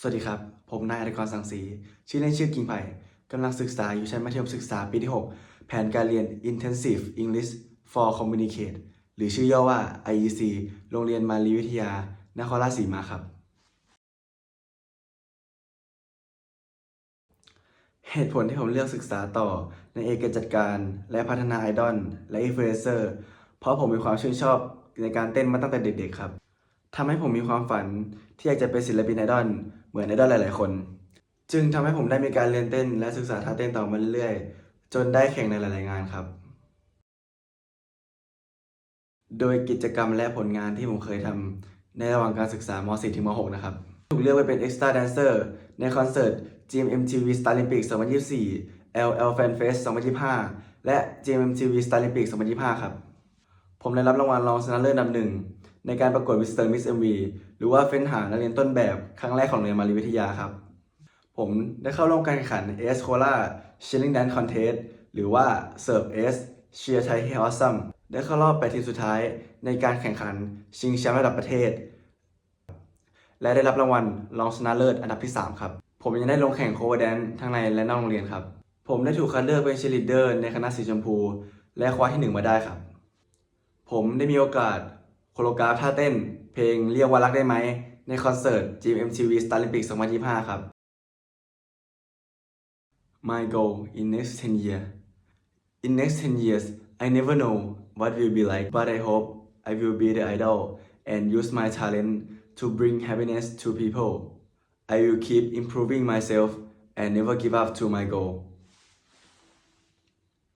สวัสดีครับ ผมนายอริกรสังสี ชื่อเล่นชื่อกิ่งไผ่กำลังศึกษาอยู่ชั้นมัธยมศึกษาปีที่ 6 แผนการเรียน Intensive English for Communicate หรือชื่อย่อว่า IEC โรงเรียนมารีวิทยา นครราชสีมาครับ เหตุผลที่ผมเลือกศึกษาต่อในเอกจัดการ และพัฒนาไอดอลและอินฟลูเอนเซอร์เพราะผมมีความชื่นชอบในการเต้นมาตั้งแต่เด็กๆครับทำให้ผมมีความฝันที่อยากจะเป็นศิลปินไอดอล มือนไอดอลหลาย ๆ คน จึงทำให้ผมได้มีการเรียนเต้น และศึกษาท่าเต้นต่อมาเรื่อยๆ จนได้แข่งในหลาย ๆ งานครับ โดยกิจกรรมและผลงานที่ผมเคยทำในระหว่างการศึกษาม 4 ถึงม 6 นะครับ ถูกเลือกไปเป็น Extra Dancer ในคอนเสิร์ต GMMTV Star Olympic 2024 LL Fan Fest 2025 และ GMMTV Star Olympic 2025 ครับ ผมได้รับรางวัลรองชนะเลิศอันดับหนึ่ง ในการประกวด Mr. Miss MV หรือว่าเฟ้นหานักเรียนต้นแบบครั้งแรกของโรงเรียนมารีวิทยาครับ ผมได้เข้าร่วมการแข่งขัน AS Cola Shilling Dance Contest หรือว่า Serve S Cheer Thai Hair Awesome ได้เข้ารอบ8ทีมสุดท้ายในการแข่งขันชิงแชมป์ระดับประเทศ และได้รับรางวัลรองชนะเลิศอันดับที่ 3 ครับ ผมยังได้ลงแข่งโคเวแดนทั้งในและนอกโรงเรียนครับ ผมได้ถูกคัดเลือกเป็นเชลิเดอร์ในคณะสีชมพู และคว้าที่ 1 มาได้ครับ ผมได้มีโอกาส โคโรกราฟท่าเต้น เพลงเรียกว่ารักได้ไหม ในคอนเสิร์ต GMMTV Star Olympic 2025 ครับ My goal in next 10 years In next 10 years, I never know what will be like, but I hope I will be the idol and use my talent to bring happiness to people. I will keep improving myself and never give up to my goal.